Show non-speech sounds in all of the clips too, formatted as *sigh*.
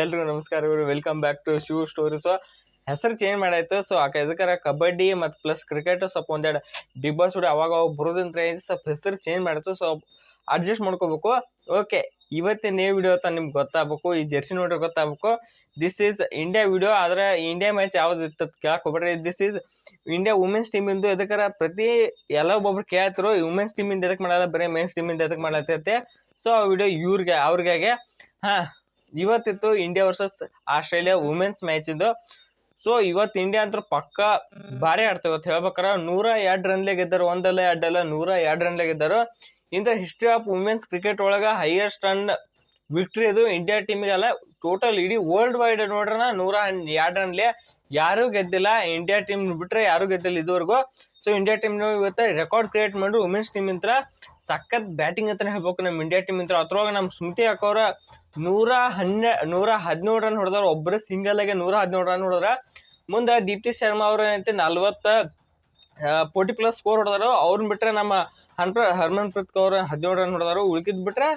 ಎಲ್ರಿಗೂ ನಮಸ್ಕಾರ ಇವರು welcome back to shoe story so ಹೆಸರು ಚೇಂಜ್ ಮಾಡಾಯ್ತು. ಸೊ ಆ ಕಬಡ್ಡಿ ಮತ್ತು ಪ್ಲಸ್ ಕ್ರಿಕೆಟ್ ಸ್ವಲ್ಪ ಒಂದೆರಡು ಬಿಗ್ ಬಾಸ್ ಕೂಡ ಅವಾಗ ಅವಾಗ ಬರೋದಂತ ಸ್ವಲ್ಪ ಹೆಸರು ಚೇಂಜ್ ಮಾಡಿತ್ತು ಸೊ ಅಡ್ಜಸ್ಟ್ ಮಾಡ್ಕೋಬೇಕು. ಓಕೆ ಇವತ್ತಿನ ವಿಡಿಯೋ ಅಂತ ನಿಮ್ಗೆ ಗೊತ್ತಾಗಬೇಕು. ಈ ಜೆರ್ಸಿ ನೋಡ್ರೆ ಗೊತ್ತಾಗಬೇಕು. ದಿಸ್ ಈಸ್ ಇಂಡಿಯಾ ವಿಡಿಯೋ ಆದರೆ ಇಂಡಿಯಾ ಮ್ಯಾಚ್ ಯಾವ್ದು ಇರ್ತದೆ ಕೇಳಕ್ಕೆ ದಿಸ್ ಈಸ್ ಇಂಡಿಯಾ ವುಮೆನ್ಸ್ ಟೀಮಿಂದು ಎದಕ್ಕಾರ ಪ್ರತಿ ಎಲ್ಲ ಒಬ್ಬೊಬ್ರು ಕೇಳ್ತಿರು ವುಮೆನ್ಸ್ ಟೀಮಿಂದ ಎದಕ್ಕೆ ಮಾಡಲ್ಲ ಬರೀ ಮೆನ್ಸ್ ಟೀಮಿಂದ ಎದಕ್ಕೆ ಮಾಡತ್ತೈತೆ ಸೊ ಆ ವಿಡಿಯೋ ಇವ್ರಿಗೆ ಅವ್ರಿಗೆ ಹಾಂ ಇವತ್ತಿತ್ತು India versus Australia women's match ಇದು. ಸೊ ಇವತ್ತು ಇಂಡಿಯಾ ಅಂತೂ ಪಕ್ಕ ಭಾರಿ ಆಡ್ತೇವೆ. ಇವತ್ತು ಹೇಳ್ಬೇಕಾರ ನೂರ ಎರಡು ರನ್ಲೆ ಗೆದ್ದರು, ಒಂದಲ್ಲ ಎರಡಲ್ಲ ನೂರ ಎರಡು ರನ್ಲೆ ಗೆದ್ದರು. ಇಂದ ಹಿಸ್ಟ್ರಿ ಆಫ್ ವುಮೆನ್ಸ್ ಕ್ರಿಕೆಟ್ ಒಳಗೆ ಹೈಯೆಸ್ಟ್ ರನ್ ವಿಕ್ಟ್ರಿ ಅದು ಇಂಡಿಯಾ ಟೀಮಿಗೆಲ್ಲ ಟೋಟಲ್ ಇಡೀ ವರ್ಲ್ಡ್ ವೈಡ್ ನೋಡ್ರನ ನೂರ ಎರಡು ರನ್ಲೆ ಯಾರೂ ಗೆದ್ದಿಲ್ಲ ಇಂಡಿಯಾ ಟೀಮ್ ಬಿಟ್ರೆ ಯಾರೂ ಗೆದ್ದಿಲ್ಲ ಇದುವರೆಗೂ. ಸೊ ಇಂಡಿಯಾ ಟೀಮ್ ಇವತ್ತು ರೆಕಾರ್ಡ್ ಕ್ರಿಯೇಟ್ ಮಾಡಿ ವುಮೆನ್ಸ್ ಟೀಮ್ ಇಂತ್ರ ಸಖತ್ ಬ್ಯಾಟಿಂಗ್ ಅಂತ ಹೇಳ್ಬೇಕು ನಮ್ಮ ಇಂಡಿಯಾ ಟೀಮ್ ಇಂತ್ರ ಅದ್ರೊಳಗೆ ನಮ್ಮ ಸ್ಮೃತಿ ಹಾಕೋರ ನೂರ ಹನ್ನೆ, ನೂರ ಹದಿನೇಳು ರನ್ ಹೊಡೆದವ್ರು ಒಬ್ಬರು ಸಿಂಗಲ್ ಆಗಿ ನೂರ ಹದಿನೇಳು ರನ್ ಹೊಡೆದ್ರ. ಮುಂದೆ ದೀಪ್ತಿ ಶರ್ಮಾ ಅವರು ಏನೈತೆ, ನಲ್ವತ್ತು ಫೋರ್ಟಿ ಪ್ಲಸ್ ಸ್ಕೋರ್ ಹೊಡೆದಾರು. ಅವ್ರನ್ನ ಬಿಟ್ರೆ ನಮ್ಮ ಹನ್ಪ್ರ ಹರ್ಮನ್ ಪ್ರೀತ್ ಕೌರ್ ಹದಿನೇಳು ರನ್ ಹೊಡೆದಾರು. ಉಳ್ಕಿದ್ ಬಿಟ್ರೆ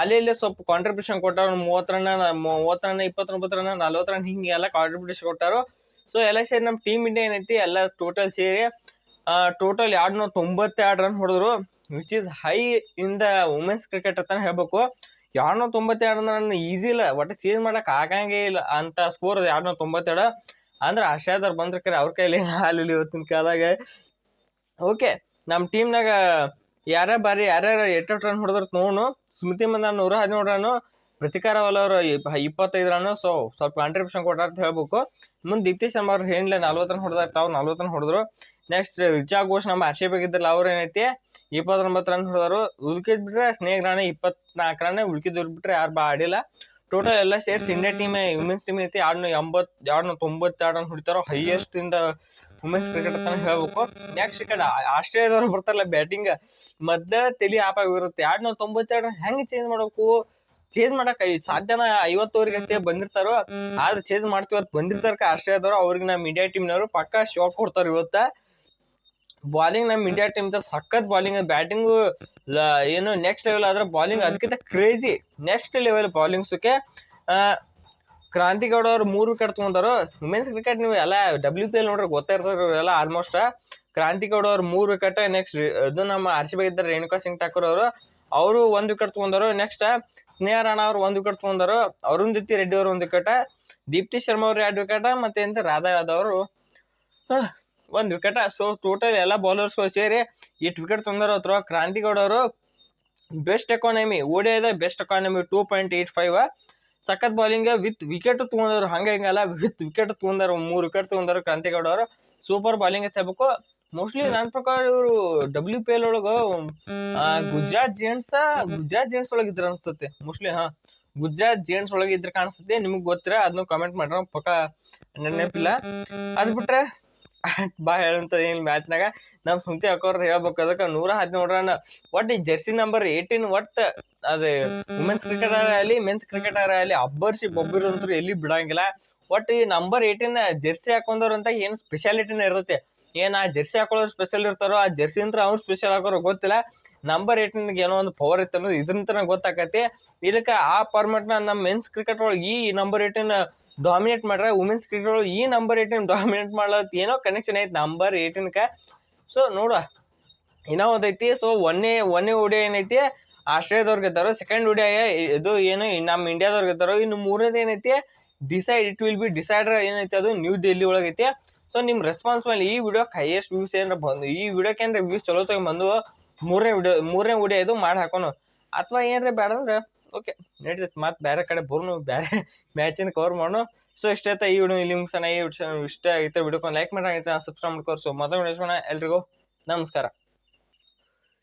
ಅಲ್ಲಿ ಇಲ್ಲಿ ಸ್ವಲ್ಪ ಕಾಂಟ್ರಿಬ್ಯೂಷನ್ ಕೊಟ್ಟಾರ. ಮೂವತ್ತು ರನ್ ಮೂವತ್ತು ರನ್ ಇಪ್ಪತ್ತೊಂಬತ್ತು ರನ್ ನಲ್ವತ್ತು ರನ್ ಹಿಂಗೆ ಎಲ್ಲ ಕಾಂಟ್ರಿಬ್ಯೂಷನ್ ಕೊಟ್ಟಾರು. ಸೊ ಎಲ್ಲ ಸೇರಿ ನಮ್ಮ ಟೀಮ್ ಇಂಡಿಯಾ ಏನೈತಿ, ಎಲ್ಲ ಟೋಟಲ್ ಸೇರಿ ಟೋಟಲ್ ಎರಡು ನೂರ ತೊಂಬತ್ತೆರಡು ರನ್ ಹೊಡೆದ್ರು which is high in the women's cricket ಅಂತ ಹೇಳ್ಬೇಕು. ಎರಡು ನೂರ ತೊಂಬತ್ತೆರಡು ನನ್ನ ಈಸಿ ಇಲ್ಲ, ಒಟ್ಟು ಚೇಂಜ್ ಮಾಡೋಕೆ ಆಗಂಗೇ ಇಲ್ಲ ಅಂತ ಸ್ಕೋರ್ ಅದು ಎರಡು ನೂರ ತೊಂಬತ್ತೆರಡು. ಅಂದ್ರೆ ಆಶಾದವ್ರು ಬಂದ್ರೆ ಅವ್ರ ಕೈಲಿ ಹಾಲಿಲ್ಲ ಇವತ್ತಿನ ಕಾಲಾಗ ಓಕೆ ನಮ್ಮ ಟೀಮ್ನಾಗ ಯಾರ ಬಾರಿ ಯಾರ್ಯಾರು ಎಟ್ಟೆಟ್ಟು ರನ್ ಹೊಡೆದ್ರು ನೋಡು ಸ್ಮೃತಿ ಮಂದ ನೂರ ಹದಿನೇಳು ರನ್ನು ಪ್ರತಿಕಾರ ಅವರು ಇಪ್ಪತ್ತೈದು ರನ್ ಸೊ ಸ್ವಲ್ಪ ಕಾಂಟ್ರಿಬ್ಯೂಷನ್ ಕೊಟ್ಟಾರ ಅಂತ ಹೇಳ್ಬೇಕು. ಮುಂದೆ ದೀಪ್ತಿ ಶರ್ಮ ಅವ್ರು ಏನಿಲ್ಲ ನಲ್ವತ್ತು ರನ್ ಹೊಡೆದಾರ ತಾವು ನಲ್ವತ್ತು ರನ್ ಹೊಡೆದ್ರು. ನೆಕ್ಸ್ಟ್ ರಿಚಾ ಘೋಷ್ ನಮ್ಮ ಆರ್ ಸಿ ಇದ್ದಿಲ್ಲ ಅವ್ರು ಏನೈತಿ? ಇಪ್ಪತ್ತೊಂಬತ್ತು ರನ್ ಹೊಡೆದರು. ಉಳ್ಕಿದ್ ಬಿಟ್ರೆ ಸ್ನೇಹ ರಾಣಿ ಇಪ್ಪತ್ನಾಲ್ಕು ರನ್ ಉಳ್ಕಿದ್ ಬಿಟ್ರೆ ಯಾರು ಬಾ ಆಡಿಲ್ಲ. ಟೋಟಲ್ ಎಲ್ಲ ಸೇರ್ಸಿ ಇಂಡಿಯಾ ಟೀಮ್ ವುಮೆನ್ಸ್ ಟೀಮ್ ಐತಿ ಆರ್ನೂರ ಎಂಬತ್ತು ಎರಡು ನೂರ ತೊಂಬತ್ತೆರಡು ರನ್ ಹೊಡಿತಾರೋ ಹೈಯೆಸ್ಟ್ ಇಂದ ವುಮೆನ್ಸ್ ಕ್ರಿಕೆಟ್ ಅಂತ ಹೇಳ್ಬೇಕು. ನೆಕ್ಸ್ಟ್ ಈ ಕಡೆ ಆಸ್ಟ್ರೇಲಿಯಾದವ್ರು ಬರ್ತಾರಲ್ಲ ಬ್ಯಾಟಿಂಗ್ ಮದ್ದ ತಲೆ ಆಪ್ ಆಗಿರುತ್ತೆ. ಎರಡ್ನೂರ ತೊಂಬತ್ತೆರಡು ಹೆಂಗೆ ಚೇಂಜ್ ಮಾಡಬೇಕು? ಚೇಂಜ್ ಮಾಡಕ್ ಸಾಧ್ಯನ ಐವತ್ತುವರೆಗೆ ಅಂತ ಬಂದಿರ್ತಾರೋ, ಆದ್ರೆ ಚೇಂಜ್ ಮಾಡ್ತೀವಿ ಅಂತ ಬಂದಿರ್ತಾರ ಆಸ್ಟ್ರೇಲಿಯಾದವ್ರು ಅವ್ರಿಗೆ ನಮ್ಮ ಇಂಡಿಯಾ ಟೀಮ್ನವರು ಪಕ್ಕ ಶಾಕ್ ಕೊಡ್ತಾರೆ ಇವತ್ತ. ಬಾಲಿಂಗ್ ನಮ್ಮ ಇಂಡಿಯಾ ಟೀಮ್ ಸಖತ್ ಬಾಲಿಂಗ್ ಬ್ಯಾಟಿಂಗು ಏನು ನೆಕ್ಸ್ಟ್ ಲೆವೆಲ್ ಆದ್ರೆ ಬಾಲಿಂಗ್ ಅದಕ್ಕಿಂತ ಕ್ರೇಜಿ ನೆಕ್ಸ್ಟ್ ಲೆವೆಲ್ ಬಾಲಿಂಗ್ಸಕ್ಕೆ ಕ್ರಾಂತಿಗೌಡ ಅವ್ರು ಮೂರು ವಿಕೆಟ್ ತೊಗೊಂಡಾರು ವುಮೆನ್ಸ್ ಕ್ರಿಕೆಟ್ ನೀವು ಎಲ್ಲ ಡಬ್ಲ್ಯೂ ಪಿ ಎಲ್ ನೋಡ್ರಿ ಗೊತ್ತಿರ್ತಾರೆ ಎಲ್ಲ ಆಲ್ಮೋಸ್ಟ್ ಕ್ರಾಂತಿಗೌಡ ಅವ್ರು ಮೂರು ವಿಕೆಟ್ ನೆಕ್ಸ್ಟ್ ಇದು ನಮ್ಮ ಆರ್ ಸಿ ರೇಣುಕಾ ಸಿಂಗ್ ಠಾಕೂರ್ ಅವರು ಅವರು ಒಂದು ವಿಕೆಟ್ ತೊಗೊಂಡರು ನೆಕ್ಸ್ಟ್ ಸ್ನೇಹ ರಾಣಾ ಅವರು ಒಂದು ವಿಕೆಟ್ ತೊಗೊಂಡರು, ಅರುಂಧತಿ ರೆಡ್ಡಿ ಅವರು ಒಂದು ವಿಕೆಟ್ ದೀಪ್ತಿ ಶರ್ಮಾ ಅವರು ಎರಡು ವಿಕೆಟ್, ಮತ್ತೆ ಎಂತ ರಾಧಾ ಯಾದವ್ ಅವರು ಒಂದು ವಿಕೆಟ್. ಸೊ ಟೋಟಲ್ ಎಲ್ಲ ಬೌಲರ್ಸ್ಗಳು ಸೇರಿ ಎಷ್ಟು ವಿಕೆಟ್ ತೊಂದರೆ ಹತ್ರ ಕ್ರಾಂತಿಗೌಡ ಅವರು best economy ಓಡಿಯಾದ best economy two point eight five ಸಖತ್ ಬೌಲಿಂಗ್ ವಿತ್ ವಿಕೆಟ್ ತೊಗೊಂಡವ್ರು ಹಂಗೆ ಹಿಂಗಲ್ಲ, ವಿತ್ ವಿಕೆಟ್ ತೊಗೊಂಡರು, ಮೂರು ವಿಕೆಟ್ ತೊಗೊಂಡರು ಕ್ರಾಂತಿಗೌಡ ಅವರು ಸೂಪರ್ ಬೌಲಿಂಗ್ ಅಂತ ಹೇಳ್ಬೇಕು ಮೋಸ್ಟ್ಲಿ ನನ್ನ ಪ್ರಕಾರ ಇವರು ಡಬ್ಲ್ಯೂ ಪಿ ಎಲ್ ಒಳಗೆ ಗುಜರಾತ್ ಜೇಂಟ್ಸ್ ಗುಜರಾತ್ ಜೇಂಟ್ಸ್ ಒಳಗೆ ಇದ್ರ ಅನ್ಸುತ್ತೆ. ಮೋಸ್ಟ್ಲಿ ಹಾಂ, ಗುಜರಾತ್ ಜೇಂಟ್ಸ್ ಒಳಗೆ ಇದ್ರೆ ಕಾಣಿಸುತ್ತೆ. ನಿಮಗೆ ಗೊತ್ತಿರ ಅದನ್ನು ಕಮೆಂಟ್ ಮಾಡ್ರ ಪಕ್ಕ ನೆನಪಿಲ್ಲ. ಅದು ಬಿಟ್ರೆ, *laughs* ಬಾ ಹೇಳಂತ ಏನು ಮ್ಯಾಚ್ನಾಗ ನಮ್ಮ ಸುಮತಿ ಅಕ್ಕೋರ್ದು ಹೇಳ್ಬೇಕು ಅದಕ್ಕೆ ನೂರ ಹದಿನೇಳು ರನ್ ಒಟ್ಟು ಈ ಜರ್ಸಿ ನಂಬರ್ ಏಯ್ಟೀನ್ ಒಟ್ಟು ಅದು ವುಮೆನ್ಸ್ ಕ್ರಿಕೆಟರ್ ಆಗಲಿ ಮೆನ್ಸ್ ಕ್ರಿಕೆಟರ್ ಆಗಲಿ ಅಬ್ಬರ್ಸಿ ಬೊಬ್ಬರು ಅಂತೂ ಎಲ್ಲಿ ಬಿಡಂಗಿಲ್ಲ. ಒಟ್ಟು ಈ ನಂಬರ್ ಏಯ್ಟೀನ್ ಜರ್ಸಿ ಹಾಕೊಂಡವ್ರು ಅಂತ ಏನು ಸ್ಪೆಷಾಲಿಟಿನ ಇರ್ತೈತೆ. ಏನು ಆ ಜರ್ಸಿ ಹಾಕೊಳ್ಳೋರು ಸ್ಪೆಷಲ್ ಇರ್ತಾರೋ, ಆ ಜರ್ಸಿ ಅಂತ ಅವ್ರು ಸ್ಪೆಷಲ್ ಹಾಕೋರು ಗೊತ್ತಿಲ್ಲ. ನಂಬರ್ ಏಯ್ಟೀನ್ಗೆ ಏನೋ ಒಂದು ಪವರ್ ಇತ್ತು ಅನ್ನೋದು ಇದ್ರಂತ ಗೊತ್ತಾಕತಿ. ಇದಕ್ಕೆ ಆ ಫಾರ್ಮೆಟ್ನ ನಮ್ಮ ಮೆನ್ಸ್ ಕ್ರಿಕೆಟ್ ಒಳಗೆ ಈ ನಂಬರ್ ಏಟಿನ ಡಾಮಿನೇಟ್ ಮಾಡ್ರೆ ವುಮೆನ್ಸ್ ಕ್ರಿಕೆಟ್ ಒಳಗೆ ಈ ನಂಬರ್ ಏಟಿನ ಡಾಮಿನೇಟ್ ಮಾಡ್ಲತ್ತ ಏನೋ ಕನೆಕ್ಷನ್ ಐತೆ ನಂಬರ್ ಏಟಿನ್ಕ ಸೊ ನೋಡುವ. ಏನೋ ಒಂದೈತಿ ಸೊ ಒನ್ನೇ ಒನ್ನೇ ಒಡೆ ಏನೈತಿ ಆಸ್ಟ್ರೇಲಿಯಾದವ್ರು ಗೆದ್ದಾರೋ ಸೆಕೆಂಡ್ ಒಡೆ ಇದು ಏನು ನಮ್ಮ ಇಂಡಿಯಾದವ್ರು ಗೆದ್ದಾರೋ ಇನ್ನು ಮೂರನೇದು ಏನೈತಿ decide it will be decider ಏನೈತೆ ಅದು? ನ್ಯೂ ದೆಹಲಿ ಒಳಗೈತಿ ಸೊ ನಿಮ್ಮ ರೆಸ್ಪಾನ್ಸ್ ಮೇಲೆ ಈ ವಿಡಿಯೋಕ್ಕೆ ಹೈಯೆಸ್ಟ್ ವ್ಯೂಸ್ ಏನಾರ ಬಂದು ಈ ವಿಡಿಯೋಕ್ಕೆ ಏನಾರ ವ್ಯೂಸ್ ಚಲೋ ಬಂದು ಮೂರನೇ ವಿಡಿಯೋ ಮೂರನೇ ವಿಡಿಯೋ ಇದು ಮಾಡಿ ಹಾಕೋನು. ಅಥವಾ ಏನಾರ ಬೇಡ ಅಂದ್ರೆ ಓಕೆ ನಡೀತೈತೆ. ಮತ್ತೆ ಬೇರೆ ಕಡೆ ಬರ್ನು ಬೇರೆ ಮ್ಯಾಚಿನ ಕವರ್ ಮಾಡೋಣ ಸೊ ಇಷ್ಟ ಈ ವಿಡಿಯೋ ಇಲ್ಲಿ ಮುಗಿಸೋಣ ಈ ವಿಡಿಯೋ ಇಷ್ಟ ಆಗಿತ್ತು ವಿಡಿಯೋಕ್ಕೆ ಲೈಕ್ ಮಾಡಿ ಸಬ್ಸ್ಕ್ರೈಬ್ ಮಾಡ್ಕೋರ್. ಸೊ ಮೊದಲು ವಿಡಿಯೋಸ್ಕೋಣ ಎಲ್ರಿಗೂ ನಮಸ್ಕಾರ.